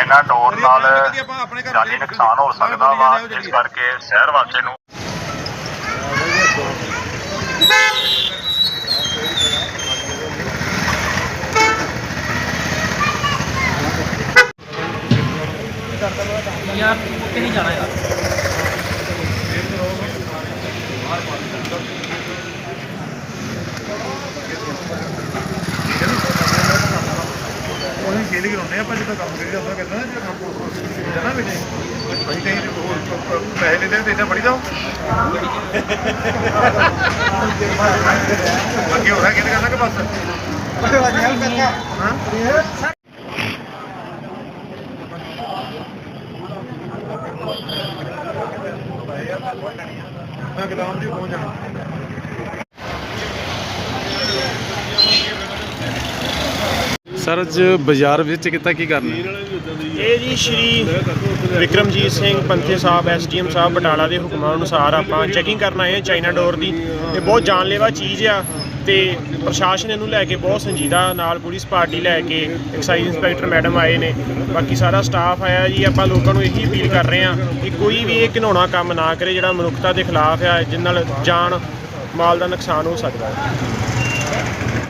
China ਡੋਰ ਨਾਲ ਜਾਨੀ ਨੁਕਸਾਨ ਹੋ ਸਕਦਾ ਵਾ ਇਸ ਕਰਕੇ ਸ਼ਹਿਰ ਵਾਸੀਆਂ ਨੂੰ ਯਾਰ ਨਹੀਂ ਜਾਣਾ ਯਾਰ। ਉਹਨੂੰ ਖੇਲ ਕੇ ਲਾਉਂਦੇ ਆਪਾਂ ਜਿੱਦਾਂ ਕੰਮ ਕਰੀਦਾ ਆਪਾਂ ਕਰਨਾ ਜਿਹੜਾ ਕੰਮ ਜਨਾ ਵੀ ਨਹੀਂ ਅਸੀਂ ਕਹੀਂ ਹੋਰ ਪੈਸੇ ਲੈਂਦੇ ਤੇ ਇੰਨਾ ਬੜੀ ਜਾਓ ਅੱਗੇ ਹੋਣਾ ਕਿਹਨੇ ਕਰਨਾ ਕਿ ਬਸ? ਹਾਂ? ਮੈਂ ਗਦਾਮ ਜੀ ਪਹੁੰਚ ਜਾਣਾ ਸਰ, ਅੱਜ ਬਾਜ਼ਾਰ ਵਿੱਚ ਕਿਤਾ ਕੀ ਕਰਨਾ? ਇਹ ਜੀ ਸ਼੍ਰੀ ਵਿਕਰਮਜੀਤ ਸਿੰਘ ਪੰਥੇ ਸਾਹਿਬ, ਐਸਡੀਐਮ ਸਾਹਿਬ ਬਟਾਲਾ ਦੇ ਹੁਕਮਾਂ ਅਨੁਸਾਰ ਆਪਾਂ ਚੈਕਿੰਗ ਕਰਨ ਆਏ ਹਾਂ ਚਾਈਨਾ ਡੋਰ ਦੀ। ਇਹ ਬਹੁਤ ਜਾਨਲੇਵਾ ਚੀਜ਼ ਆ ਤੇ ਪ੍ਰਸ਼ਾਸਨ ਇਹਨੂੰ ਲੈ ਕੇ ਬਹੁਤ ਸੰਜੀਦਾ ਨਾਲ ਪੁਲਿਸ ਪਾਰਟੀ ਲੈ ਕੇ ਐਕਸਾਈਜ਼ ਇੰਸਪੈਕਟਰ ਮੈਡਮ ਆਏ ਨੇ। ਬਾਕੀ ਸਾਰਾ ਸਟਾਫ ਆਇਆ ਜੀ, ਆਪਾਂ ਲੋਕਾਂ ਨੂੰ ਇਹੀ ਅਪੀਲ ਕਰ ਰਹੇ ਹਾਂ ਕਿ ਕੋਈ ਵੀ ਇਹ ਘਿਨਾਉਣਾ ਕੰਮ ਨਾ ਕਰੇ ਜਿਹੜਾ ਮਨੁੱਖਤਾ ਦੇ ਖਿਲਾਫ ਆ ਜਿਸ ਨਾਲ ਜਾਨ, ਮਾਲ ਦਾ ਨੁਕਸਾਨ ਹੋ ਸਕਦਾ ਹੈ।